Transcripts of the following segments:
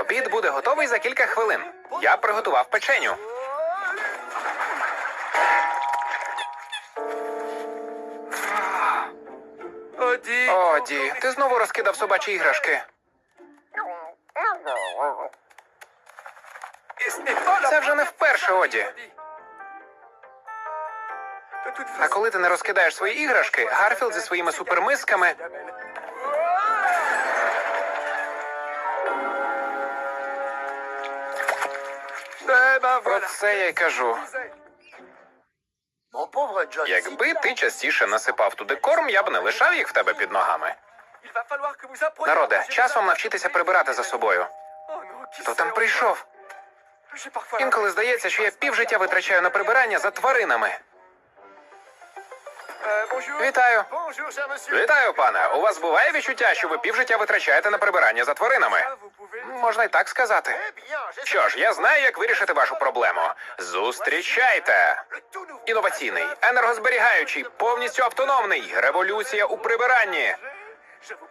Обід буде готовий за кілька хвилин. Я приготував печеню. Оді. Оді, ти знову розкидав собачі іграшки. Це вже не вперше, Оді. А коли ти не розкидаєш свої іграшки, Гарфілд зі своїми супермисками. Про це я й кажу. Якби ти частіше насипав туди корм, я б не лишав їх в тебе під ногами. Народе, час вам навчитися прибирати за собою. Хто там прийшов? Інколи здається, що я півжиття витрачаю на прибирання за тваринами. Вітаю. Вітаю, пане. У вас буває відчуття, що ви півжиття витрачаєте на прибирання за тваринами? Можна й так сказати. Що ж, я знаю, як вирішити вашу проблему. Зустрічайте! Інноваційний, енергозберігаючий, повністю автономний. Революція у прибиранні.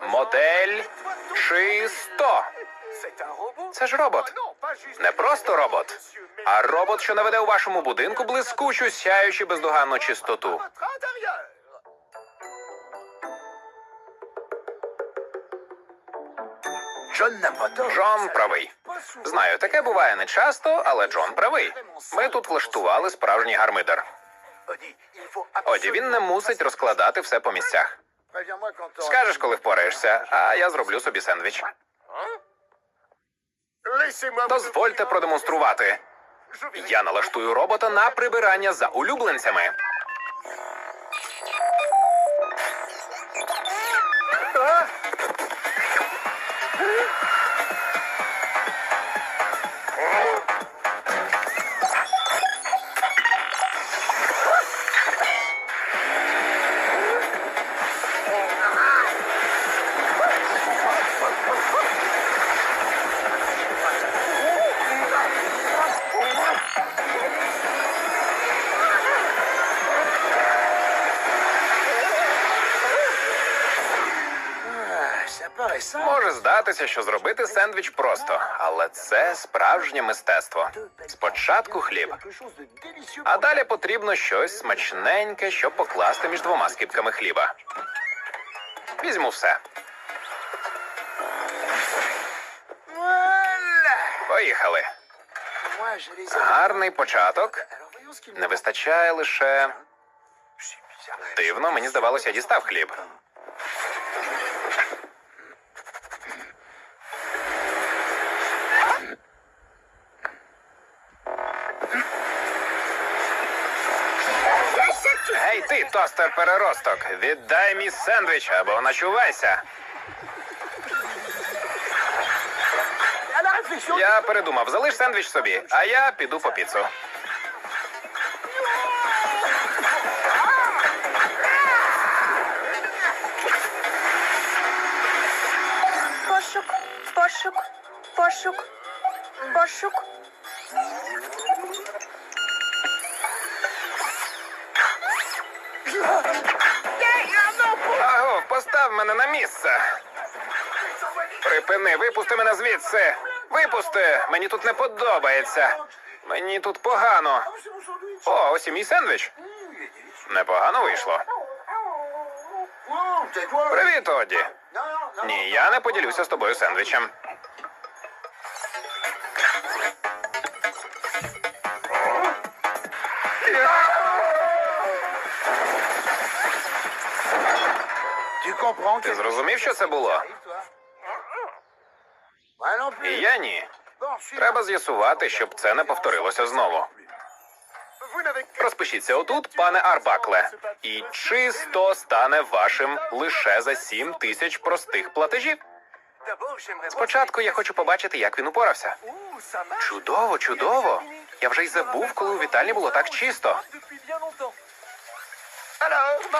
Модель Ши-100. Це ж робот. Не просто робот, а робот, що наведе у вашому будинку блискучу, сяючу бездоганну чистоту. Джон правий. Знаю, таке буває не часто, але Джон правий. Ми тут влаштували справжній гармидер. Оді, він не мусить розкладати все по місцях. Скажеш, коли впораєшся, а я зроблю собі сендвіч. Дозвольте продемонструвати. Я налаштую робота на прибирання за улюбленцями. Може здатися, що зробити сендвіч просто, але це справжнє мистецтво. Спочатку хліб, а далі потрібно щось смачненьке, щоб покласти між двома скипками хліба. Візьму все. Поїхали. Гарний початок. Не вистачає лише. Дивно, мені здавалося, я дістав хліб. Тостер переросток, віддай мій сендвіч або начувайся. Я передумав, залиш сендвіч собі, а я піду по піцу. Пошук, пошук, пошук, пошук. Постав мене на місце. Припини, випусти мене звідси. Випусти! Мені тут не подобається. Мені тут погано. О, ось і мій сендвіч. Непогано вийшло. Привіт, Оді. Ні, я не поділюся з тобою сендвічем. Ти зрозумів, що це було? І я ні. Треба з'ясувати, щоб це не повторилося знову. Розпишіться отут, пане Арбакле, і чисто стане вашим лише за сім тисяч простих платежів. Спочатку я хочу побачити, як він упорався. Чудово, чудово. Я вже й забув, коли у вітальні було так чисто.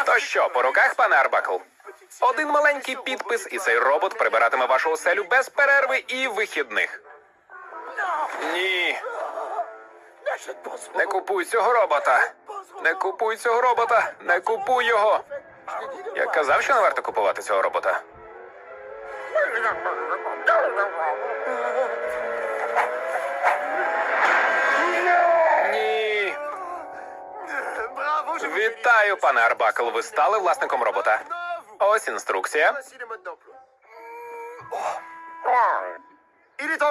То що, по руках, пане Арбакл? Один маленький підпис, і цей робот прибиратиме вашу оселю без перерви і вихідних. Ні. Не купуй цього робота. Не купуй цього робота. Не купуй його. Я казав, що не варто купувати цього робота. Ні. Вітаю, пане Арбакл. Ви стали власником робота. Ось інструкція.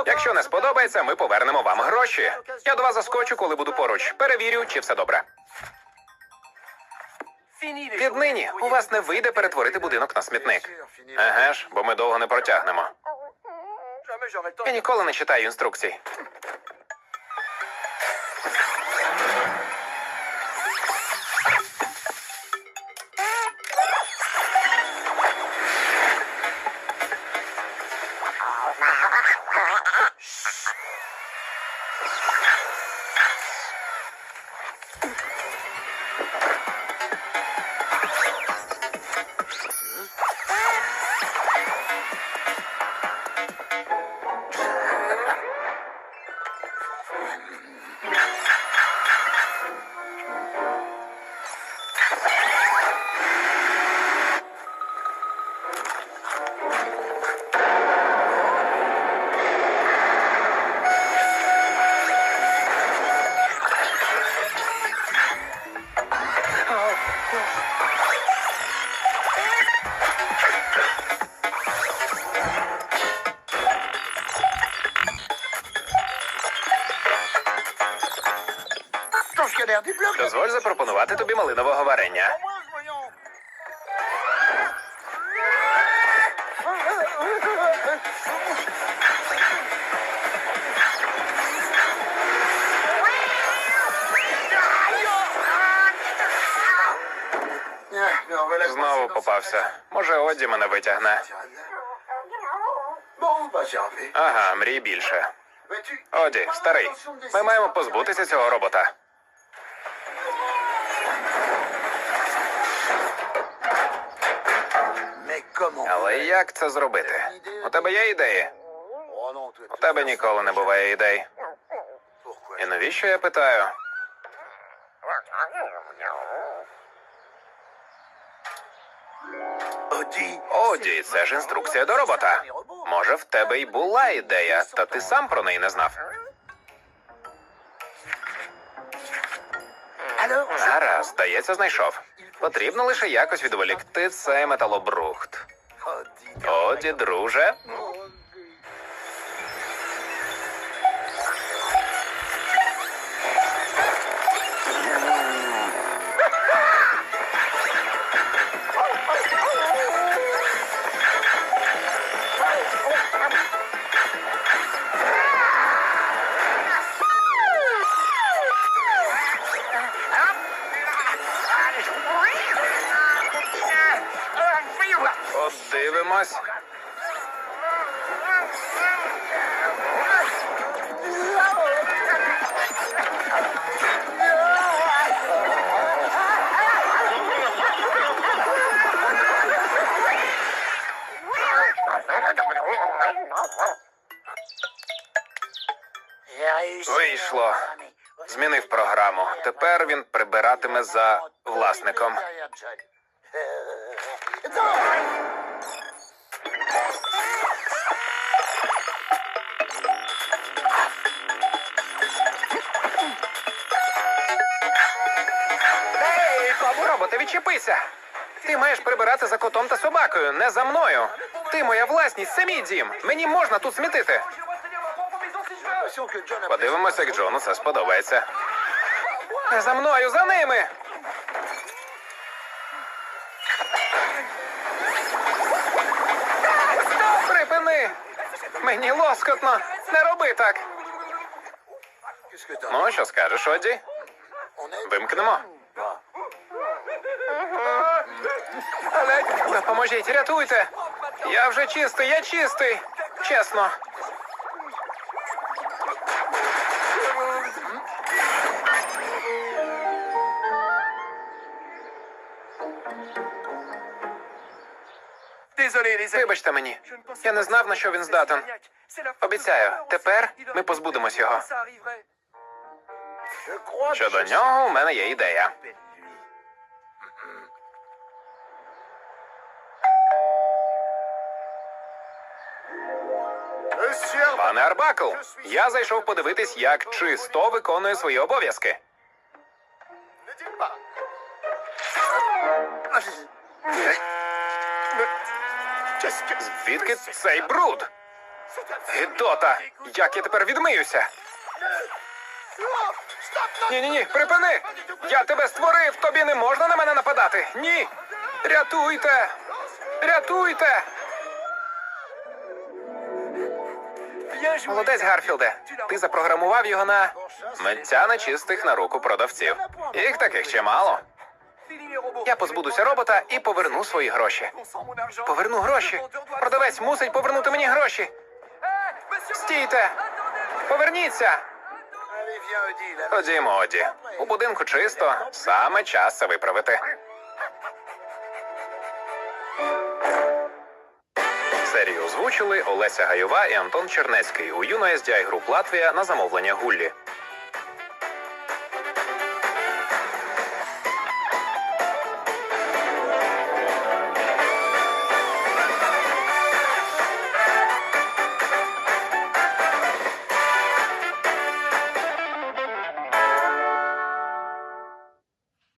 Якщо не сподобається, ми повернемо вам гроші. Я до вас заскочу, коли буду поруч. Перевірю, чи все добре. Віднині у вас не вийде перетворити будинок на смітник. Еге ж, бо ми довго не протягнемо. Я ніколи не читаю інструкцій. No. Дозволь запропонувати тобі малинового варення. Знову попався. Може, Одді мене витягне. Ага, мрій більше. Оді, старий, ми маємо позбутися цього робота. Але як це зробити? У тебе є ідеї? У тебе ніколи не буває ідей. І навіщо я питаю? Оді, це ж інструкція до робота. Може, в тебе й була ідея, та ти сам про неї не знав. Гаразд, здається, знайшов. Потрібно лише якось відволікти цей металобрухт. Оді, друже. За власником. Роботи, відчепися! Ти маєш прибирати за котом та собакою, не за мною. Ти моя власність, це мій дім. Мені можна тут смітити. Подивимося, як Джону це сподобається. За мною, за ними. Припини! Мені лоскотно! Не роби так! Ну, що скажеш, Одді? Вимкнемо. Але допоможіть, рятуйте! Я вже чистий, я чистий. Чесно. Вибачте мені. Я не знав, на що він здатен. Обіцяю, тепер ми позбудемось його. Щодо нього у мене є ідея. Пане Арбакл, я зайшов подивитись, як чисто виконує свої обов'язки. Звідки цей бруд? Гідота! Як я тепер відмиюся? Ні, ні, ні, припини! Я тебе створив, тобі не можна на мене нападати. Ні! Рятуйте! Рятуйте! Молодець, Гарфілде. Ти запрограмував його на миття нечистих на руку продавців. Їх таких чимало. Я позбудуся робота і поверну свої гроші. Поверну гроші. Продавець мусить повернути мені гроші. Стійте! Поверніться! Ходімо, Оді. У будинку чисто. Саме час це виправити. Серію озвучили Олеся Гайова і Антон Чернецький у UNSDI Group Латвія на замовлення Гуллі.